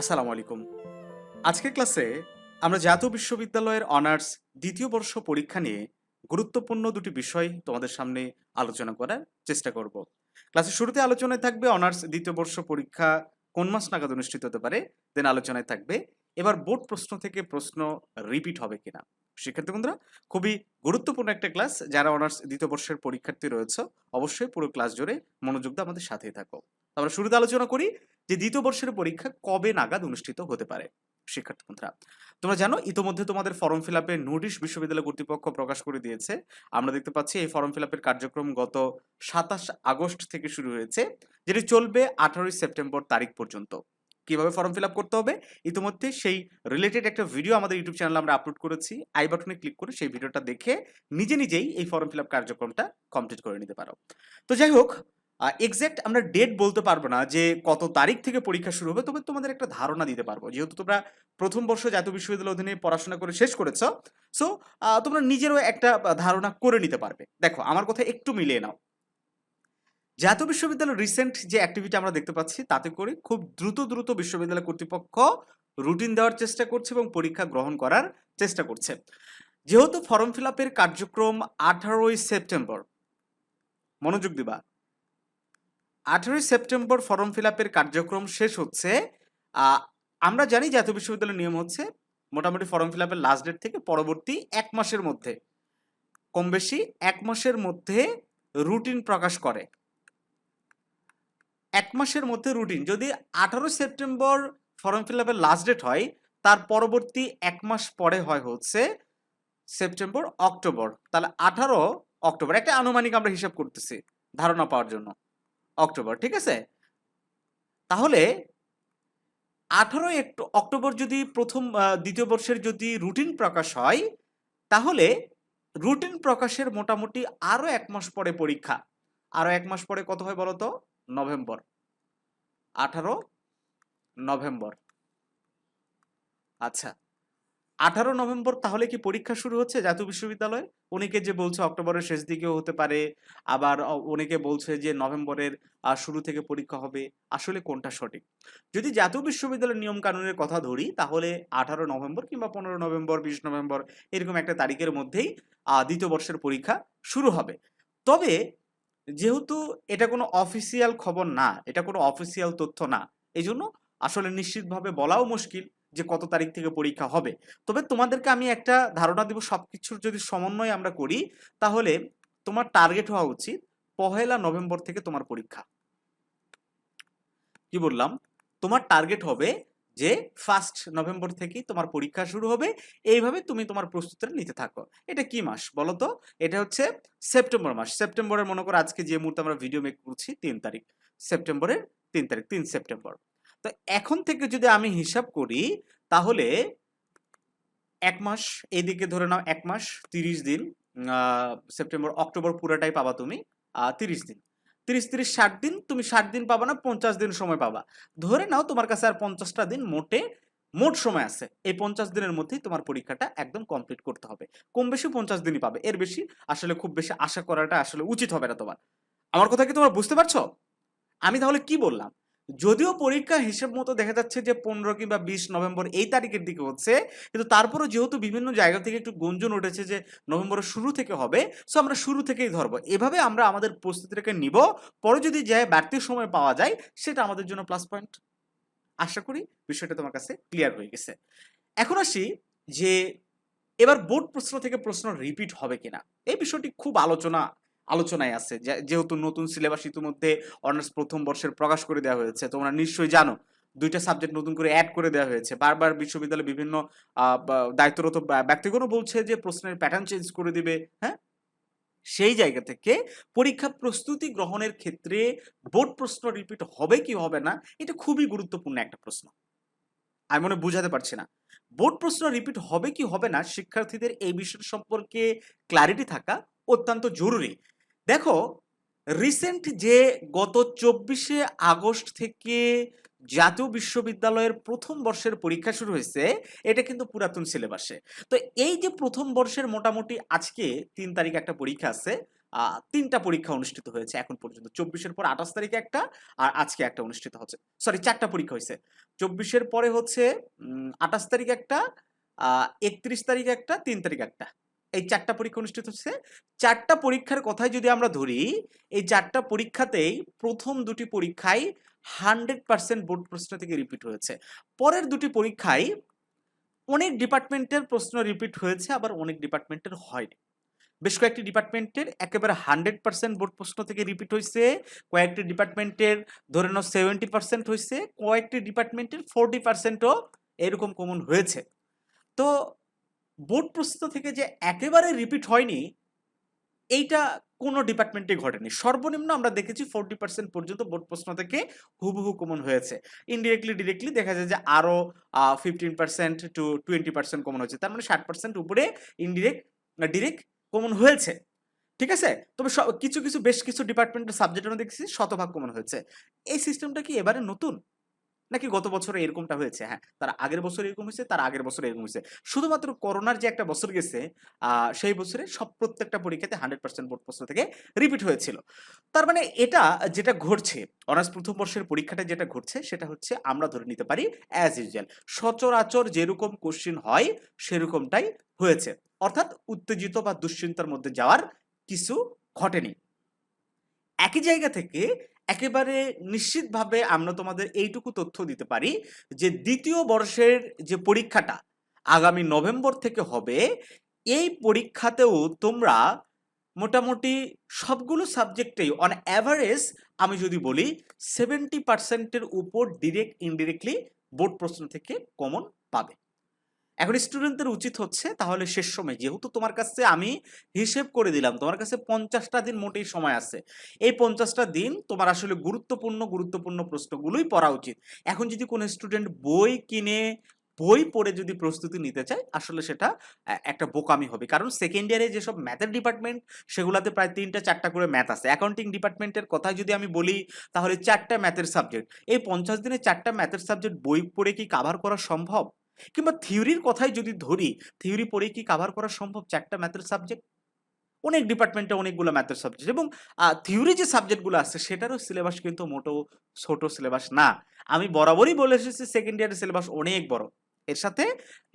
আসসালামু আলাইকুম। আজকের ক্লাসে আমরা জাতীয় বিশ্ববিদ্যালয়ের অনার্স দ্বিতীয় বর্ষ পরীক্ষা নিয়ে গুরুত্বপূর্ণ দুটি বিষয় তোমাদের সামনে আলোচনা করার চেষ্টা করব। ক্লাসের শুরুতে আলোচনায় থাকবে অনার্স দ্বিতীয় বর্ষ পরীক্ষা কোন মাস নাগাদ অনুষ্ঠিত হতে পারে, দেন আলোচনায় থাকবে এবার বোর্ড প্রশ্ন থেকে প্রশ্ন রিপিট হবে কিনা। শিক্ষার্থী বন্ধুরা, খুবই গুরুত্বপূর্ণ একটা ক্লাস। যারা অনার্স দ্বিতীয় বর্ষের পরীক্ষার্থী রয়েছে, অবশ্যই পুরো ক্লাস জুড়ে মনোযোগ দিয়ে আমাদের সাথেই থাকো। আমরা শুরুতে আলোচনা করি যে দ্বিতীয় বর্ষের পরীক্ষা কবে নাগাদ অনুষ্ঠিত হতে পারে? শিক্ষার্থী বন্ধুরা, তোমরা জানো, ইতোমধ্যে তোমাদের ফর্ম ফিল নোটিশ বিশ্ববিদ্যালয় কর্তৃপক্ষ প্রকাশ করে দিয়েছে। আমরা দেখতে পাচ্ছি, এই ফর্ম ফিল আপের কার্যক্রম গত সাতাশ আগস্ট থেকে শুরু হয়েছে, যেটি চলবে আঠারোই সেপ্টেম্বর তারিখ পর্যন্ত। কীভাবে ফর্ম ফিল আপ করতে হবে? ইতিমধ্যে সেই রিলেটেড একটা ভিডিও আমাদের ইউটিউব চ্যানেলে আমরা আপলোড করেছি। আই বাটনে ক্লিক করে সেই ভিডিওটা দেখে নিজে নিজেই এই ফর্ম ফিল আপ কার্যক্রমটা কমপ্লিট করে নিতে পারো। তো যাই হোক এক্সাক্ট আমরা ডেট বলতে পারব না যে কত তারিখ থেকে পরীক্ষা শুরু হবে, তবে তোমাদের একটা ধারণা দিতে পারব। যেহেতু তোমরা প্রথম বর্ষ জাতীয় বিশ্ববিদ্যালয় অধীনে পড়াশোনা করে শেষ করেছ সো তোমরা নিজেরও একটা ধারণা করে নিতে পারবে। দেখো, আমার কথা একটু মিলিয়ে নাও। জাতীয় বিশ্ববিদ্যালয়ের রিসেন্ট যে অ্যাক্টিভিটি আমরা দেখতে পাচ্ছি, তাতে করে খুব দ্রুত দ্রুত বিশ্ববিদ্যালয় কর্তৃপক্ষ রুটিন দেওয়ার চেষ্টা করছে এবং পরীক্ষা গ্রহণ করার চেষ্টা করছে। যেহেতু ফর্ম ফিল আপের কার্যক্রম আঠারোই সেপ্টেম্বর, মনোযোগ দিবা। আঠারোই সেপ্টেম্বর ফর্ম ফিল আপের কার্যক্রম শেষ হচ্ছে। আমরা জানি জাতীয় বিশ্ববিদ্যালয়ের নিয়ম হচ্ছে মোটামুটি ফর্ম ফিল আপের লাস্ট ডেট থেকে পরবর্তী এক মাসের মধ্যে। কম বেশি এক মাসের মধ্যে রুটিন প্রকাশ করে। এক মাসের মধ্যে রুটিন যদি আঠারো সেপ্টেম্বর ফর্ম ফিল আপের লাস্ট ডেট হয়, তার পরবর্তী এক মাস পরে হয় হচ্ছে সেপ্টেম্বর, অক্টোবর। তাহলে আঠারো অক্টোবর। একটা আনুমানিক আমরা হিসাব করতেছি, ধারণা পাওয়ার জন্য। অক্টোবর, ঠিক আছে? তাহলে আঠারো অক্টোবর যদি প্রথম দ্বিতীয় বর্ষের যদি রুটিন প্রকাশ হয়, তাহলে রুটিন প্রকাশের মোটামুটি আরও এক মাস পরে পরীক্ষা। আরও এক মাস পরে কত হয় বলতো? নভেম্বর। আঠারো নভেম্বর। আচ্ছা। আঠারো নভেম্বর তাহলে কি পরীক্ষা শুরু হচ্ছে জাতীয় বিশ্ববিদ্যালয়? অনেকে যে বলছে অক্টোবরের শেষ দিকেও হতে পারে, আবার অনেকে বলছে যে নভেম্বরের শুরু থেকে পরীক্ষা হবে। আসলে কোনটা সঠিক? যদি জাতীয় বিশ্ববিদ্যালয়ের নিয়ম কানুনের কথা ধরি, তাহলে আঠারো নভেম্বর কিংবা পনেরো নভেম্বর, বিশ নভেম্বর এরকম একটা তারিখের মধ্যেই দ্বিতীয় বর্ষের পরীক্ষা শুরু হবে। তবে যেহেতু এটা কোনো অফিসিয়াল খবর না, এটা কোনো অফিসিয়াল তথ্য না এই জন্য আসলে নিশ্চিতভাবে বলাও মুশকিল। যে কত তারিখ থেকে পরীক্ষা হবে। তবে তোমাদেরকে আমি একটা ধারণা দিব সব কিছুর যদি সমন্বয় আমরা করি, তাহলে তোমার টার্গেট হওয়া উচিত পহেলা নভেম্বর থেকে তোমার পরীক্ষা। কি বললাম? তোমার টার্গেট হবে যে ফার্স্ট নভেম্বর থেকেই তোমার পরীক্ষা শুরু হবে, এইভাবে তুমি তোমার প্রস্তুতিটা নিতে থাকো। এটা কি মাস বলো তো? এটা হচ্ছে সেপ্টেম্বর মাস। সেপ্টেম্বরের মনে করো আজকে যে মুহূর্তে আমরা ভিডিও মেক করছি, তিন তারিখ। সেপ্টেম্বরের তিন তারিখ, তিন সেপ্টেম্বর। তো এখন থেকে যদি আমি হিসাব করি, তাহলে এক মাস এদিকে ধরে নাও, এক মাস তিরিশ দিন সেপ্টেম্বর, অক্টোবর পুরোটাই পাবা তুমি তিরিশ দিন। তিরিশ তিরিশ, ষাট দিন, তুমি ষাট দিন পাবা না, পঞ্চাশ দিন সময় পাবা। ধরে নাও, তোমার কাছে আর পঞ্চাশটা দিন মোটে, মোট সময় আছে। এই পঞ্চাশ দিনের মধ্যেই তোমার পরীক্ষাটা একদম কমপ্লিট করতে হবে। কম বেশি পঞ্চাশ দিনই পাবে। এর বেশি আসলে খুব বেশি আশা করাটা আসলে উচিত হবে না তোমার। আমার কথা কি তোমার বুঝতে পারছ? আমি তাহলে কি বললাম? যদিও পরীক্ষা হিসেব মতো দেখা যাচ্ছে যে পনেরো কিংবা বিশ নভেম্বর এই তারিখের দিকে হচ্ছে, কিন্তু তারপরও যেহেতু বিভিন্ন জায়গা থেকে একটু গুঞ্জন উঠেছে যে নভেম্বরের শুরু থেকে হবে সো আমরা শুরু থেকেই ধরবো। এভাবে আমরা আমাদের প্রস্তুতিটাকে নিব, পরে যদি যায় বাড়তি সময় পাওয়া যায়, সেটা আমাদের জন্য প্লাস পয়েন্ট আশা করি বিষয়টা তোমার কাছে ক্লিয়ার হয়ে গেছে। এখন আসি যে এবার বোর্ড প্রশ্ন থেকে প্রশ্ন রিপিট হবে কিনা। এই বিষয়টি খুব আলোচনা আলোচনায় আছে। যেহেতু নতুন সিলেবাস ইতিমধ্যে অনার্স প্রথম বর্ষের প্রকাশ করে দেওয়া হয়েছে, তোমরা নিশ্চয়ই জানো, দুইটা সাবজেক্ট নতুন করে অ্যাড করে দেওয়া হয়েছে। বারবার বিশ্ববিদ্যালয় বিভিন্ন দায়িত্বরত ব্যক্তিগণ বলছে যে, প্রশ্নের প্যাটার্ন চেঞ্জ করে দিবে হ্যাঁ? সেই জায়গা থেকে পরীক্ষা প্রস্তুতি গ্রহণের ক্ষেত্রে বোর্ড প্রশ্ন রিপিট হবে কি হবে না, এটা খুবই গুরুত্বপূর্ণ একটা প্রশ্ন। আমি মনে বুঝাতে পারছি না। বোর্ড প্রশ্ন রিপিট হবে কি হবে না, শিক্ষার্থীদের এই বিষয় সম্পর্কে ক্লারিটি থাকা অত্যন্ত জরুরি। দেখো রিসেন্ট যে গত চব্বিশে আগস্ট থেকে জাতীয় বিশ্ববিদ্যালয়ের প্রথম বর্ষের পরীক্ষা শুরু হয়েছে, এটা কিন্তু পুরাতন সিলেবাসে। তো এই যে প্রথম বর্ষের মোটামুটি আজকে তিন তারিখ একটা পরীক্ষা আছে তিনটা পরীক্ষা অনুষ্ঠিত হয়েছে এখন পর্যন্ত। চব্বিশের পর আঠাশ তারিখে একটা আর আজকে একটা অনুষ্ঠিত হচ্ছে। সরি চারটা পরীক্ষা হয়েছে। চব্বিশের পরে হচ্ছে আঠাশ তারিখ একটা একত্রিশ তারিখ একটা, তিন তারিখ একটা। এই চারটা পরীক্ষা অনুষ্ঠিত হচ্ছে। চারটা পরীক্ষার কথাই যদি আমরা ধরি, এই চারটা পরীক্ষাতেই প্রথম দুটি পরীক্ষায় হান্ড্রেড পার্সেন্ট বোর্ড প্রশ্ন থেকে রিপিট হয়েছে। পরের দুটি পরীক্ষায় অনেক ডিপার্টমেন্টের প্রশ্ন রিপিট হয়েছে, আবার অনেক ডিপার্টমেন্টের হয়নি। বেশ কয়েকটি ডিপার্টমেন্টের একেবারে হান্ড্রেড পার্সেন্ট বোর্ড প্রশ্ন থেকে রিপিট হয়েছে, কয়েকটি ডিপার্টমেন্টের ধরে নাও সেভেন্টি পার্সেন্ট হয়েছে, কয়েকটি ডিপার্টমেন্টের ফোরটি পার্সেন্টও এরকম কমন হয়েছে। তো বোর্ড প্রস্তুত থেকে যে একেবারে রিপিট হয়নি, এইটা কোনো ডিপার্টমেন্টে ঘটেনি। সর্বনিম্ন আমরা দেখেছি ফোরটি পার্সেন্ট পর্যন্ত বোর্ড প্রশ্ন থেকে হুবহু কমন হয়েছে। ইনডিরেক্টলি ডিরেক্টলি দেখা যায় যে আরও fifteen percent to twenty percent common হয়েছে। তার মানে ষাট পার্সেন্ট উপরে ইনডিরেক্ট ডিরেক্ট কমন হয়েছে। ঠিক আছে? তবে কিছু কিছু, বেশ কিছু ডিপার্টমেন্টের সাবজেক্ট আমরা দেখছি, শতভাগ কমন হয়েছে। এই সিস্টেমটা কি এবারে নতুন? নাকি গত বছরে এরকমটা হয়েছে? হ্যাঁ তার আগের বছর এরকম হয়েছে, তার আগের বছর এরকম হয়েছে। শুধুমাত্র করোনার যে একটা বছর গেছে সেই বছরে সব প্রত্যেকটা পরীক্ষাতে হান্ড্রেড পার্সেন্ট বোর্ড প্রশ্ন থেকে রিপিট হয়েছিল। তার মানে এটা যেটা ঘটছে, অনার্স প্রথম বর্ষের পরীক্ষাটা যেটা ঘটছে, সেটা হচ্ছে আমরা ধরে নিতে পারি অ্যাজ ইউজুয়াল সচরাচর যেরকম কোশ্চিন হয়, সেরকমটাই হয়েছে। অর্থাৎ উত্তেজিত বা দুশ্চিন্তার মধ্যে যাওয়ার কিছু ঘটেনি। একই জায়গা থেকে একেবারে নিশ্চিতভাবে আমরা তোমাদের এইটুকু তথ্য দিতে পারি যে দ্বিতীয় বর্ষের যে পরীক্ষাটা আগামী নভেম্বর থেকে হবে, এই পরীক্ষাতেও তোমরা মোটামুটি সবগুলো সাবজেক্টেই অন অ্যাভারেজ আমি যদি বলি সেভেন্টি পার্সেন্টের উপর ডিরেক্ট ইনডিরেক্টলি বোর্ড প্রশ্ন থেকে কমন পাবে। এখন স্টুডেন্টদের উচিত হচ্ছে তাহলে শেষ সময়। যেহেতু তোমার কাছে আমি হিসেব করে দিলাম, তোমার কাছে পঞ্চাশটা দিন মোটেই সময় আছে। এই পঞ্চাশটা দিন তোমার আসলে গুরুত্বপূর্ণ গুরুত্বপূর্ণ প্রশ্নগুলোই পড়া উচিত। এখন যদি কোনো স্টুডেন্ট বই কিনে, বই পড়ে যদি প্রস্তুতি নিতে চায়, আসলে সেটা একটা বোকামি হবে। কারণ সেকেন্ড ইয়ারে যেসব ম্যাথের ডিপার্টমেন্ট সেগুলোতে প্রায় তিনটা, চারটা করে ম্যাথ আছে। অ্যাকাউন্টিং ডিপার্টমেন্টের কথা যদি আমি বলি, তাহলে চারটা ম্যাথের সাবজেক্ট এই পঞ্চাশ দিনে চারটা ম্যাথের সাবজেক্ট বই পড়ে কি কাভার করা সম্ভব? কিংবা থিওরির কথাই যদি ধরি থিওরি পড়ে কি কাভার করা সম্ভব? চারটা ম্যাথের সাবজেক্ট অনেক ডিপার্টমেন্টে অনেকগুলো ম্যাথের সাবজেক্ট এবং থিওরি যে সাবজেক্টগুলো আছে, সেটারও সিলেবাস কিন্তু মোটো ছোট সিলেবাস না। আমি বরাবরই বলে এসেছি সেকেন্ড ইয়ারের সিলেবাস অনেক বড়। এর সাথে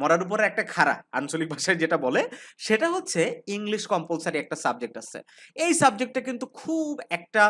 মরার উপরে একটা খাড়া, আঞ্চলিক ভাষায় যেটা বলে, সেটা হচ্ছে ইংলিশ কম্পালসারি একটা সাবজেক্ট আছে। এই সাবজেক্টটা কিন্তু খুব একটা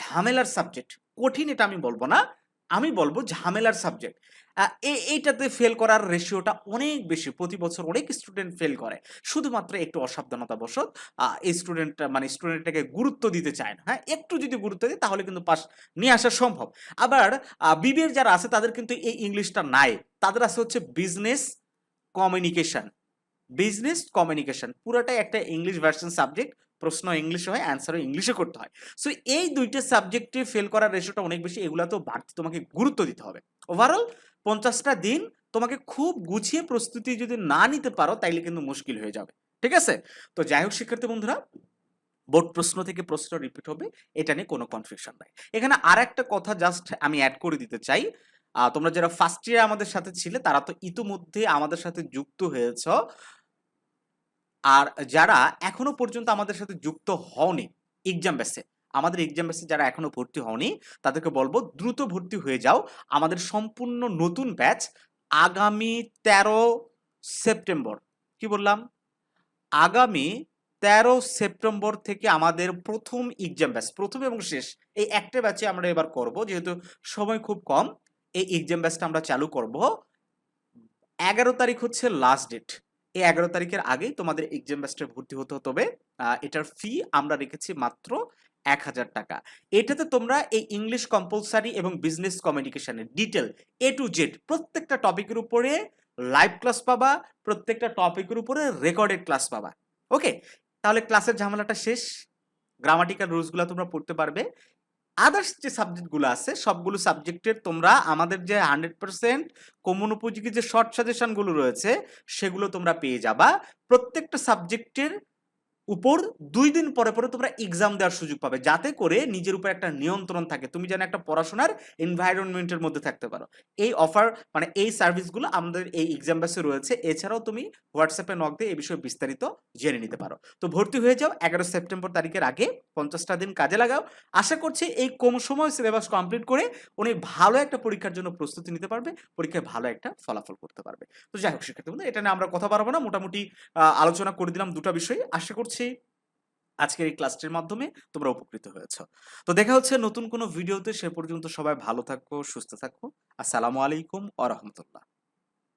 ঝামেলার সাবজেক্ট কঠিন এটা আমি বলব না। আমি বলব ঝামেলার সাবজেক্ট এইটাতে ফেল করার রেশিওটা অনেক বেশি। প্রতি বছর অনেক স্টুডেন্ট ফেল করে। শুধুমাত্র একটু অসাবধানতা বশত এই স্টুডেন্ট মানে স্টুডেন্টটাকে গুরুত্ব দিতে চায় না। হ্যাঁ একটু যদি গুরুত্ব দিই তাহলে কিন্তু পাস নিয়ে আসা সম্ভব। আবার বিবিএর যারা আছে, তাদের কিন্তু এই ইংলিশটা নাই। তাদের আছে হচ্ছে বিজনেস কমিউনিকেশন বিজনেস কমিউনিকেশন পুরোটাই একটা ইংলিশ ভার্সন সাবজেক্ট প্রশ্ন ইংলিশে হয় অ্যান্সারও ইংলিশে করতে হয়। সো এই দুইটা সাবজেক্টে ফেল করার রেশিওটা অনেক বেশি, এগুলাতেও বাড়তি, তোমাকে গুরুত্ব দিতে হবে। ওভারঅল পঞ্চাশটা দিন তোমাকে খুব গুছিয়ে প্রস্তুতি যদি না নিতে পারো, তাইলে কিন্তু মুশকিল হয়ে যাবে। ঠিক আছে? তো যাই হোক, শিক্ষার্থী বন্ধুরা, বোর্ড প্রশ্ন থেকে প্রশ্ন রিপিট হবে, এটা নিয়ে কোনো কনফিউশন নাই। এখানে আর একটা কথা জাস্ট আমি অ্যাড করে দিতে চাই। তোমরা যারা ফার্স্ট ইয়ার আমাদের সাথে ছিলে, তারা তো ইতিমধ্যে আমাদের সাথে যুক্ত হয়েছ। আর যারা এখনও পর্যন্ত আমাদের সাথে যুক্ত হওনি এক্সাম বেসে আমাদের এক্সাম বেসে যারা এখনও ভর্তি হওনি, তাদেরকে বলব দ্রুত ভর্তি হয়ে যাও। আমাদের সম্পূর্ণ নতুন ব্যাচ আগামী তেরো সেপ্টেম্বর। কি বললাম? আগামী তেরো সেপ্টেম্বর থেকে আমাদের প্রথম এক্সাম ব্যাচ প্রথম এবং শেষ, এই একটা ব্যাচে আমরা এবার করব, যেহেতু সময় খুব কম, এই এক্সাম ব্যাচটা আমরা চালু করব। এগারো তারিখ হচ্ছে লাস্ট ডেট এই এগারো তারিখের আগেই তোমাদের এক্সাম ব্যাচটা ভর্তি হতে হবে। এটার ফি আমরা রেখেছি মাত্র এক হাজার টাকা। এটাতে তোমরা এই ইংলিশ কম্পালসারি এবং বিজনেস কমিউনিকেশনের ডিটেল এ টু জেড প্রত্যেকটা টপিকের উপরে লাইভ ক্লাস পাবা, প্রত্যেকটা টপিকের উপরে রেকর্ডেড ক্লাস পাবা। ওকে তাহলে ক্লাসের ঝামেলাটা শেষ। গ্রামাটিক্যাল রুলসগুলো তোমরা পড়তে পারবে। আদার্স যে সাবজেক্টগুলো আছে, সবগুলো সাবজেক্টের তোমরা আমাদের যে হান্ড্রেড পার্সেন্ট কমন উপযোগী যে শর্ট সাজেশনগুলো রয়েছে, সেগুলো তোমরা পেয়ে যাবা। প্রত্যেকটা সাবজেক্টের উপর দুই দিন পরে পরে তোমরা এক্সাম দেওয়ার সুযোগ পাবে। যাতে করে নিজের উপর একটা নিয়ন্ত্রণ থাকে। তুমি যেন একটা পড়াশোনার এনভায়রনমেন্টের মধ্যে থাকতে পারো। এই অফার মানে এই সার্ভিসগুলো আমাদের এই এক্সাম ব্যাসে রয়েছে। এছাড়াও তুমি হোয়াটসঅ্যাপে নক দিয়ে এই বিষয়ে বিস্তারিত জেনে নিতে পারো। তো ভর্তি হয়ে যাও এগারো সেপ্টেম্বর তারিখের আগে। পঞ্চাশটা দিন কাজে লাগাও। আশা করছি এই কম সময় সিলেবাস কমপ্লিট করে উনি ভালো একটা পরীক্ষার জন্য প্রস্তুতি নিতে পারবে। পরীক্ষায় ভালো একটা ফলাফল করতে পারবে। তো যাই হোক, শিক্ষার্থী বন্ধু, এটা নিয়ে আমরা কথা বাড়াবো না। মোটামুটি আলোচনা করে দিলাম দুটো বিষয়। আশা করছি আজকের এই ক্লাসটির মাধ্যমে তোমরা উপকৃত হয়েছ। তো দেখা হচ্ছে নতুন কোনো ভিডিওতে সে পর্যন্ত সবাই ভালো থাকো, সুস্থ থাকো। আসসালামু আলাইকুম আ রহমতুল্লাহ।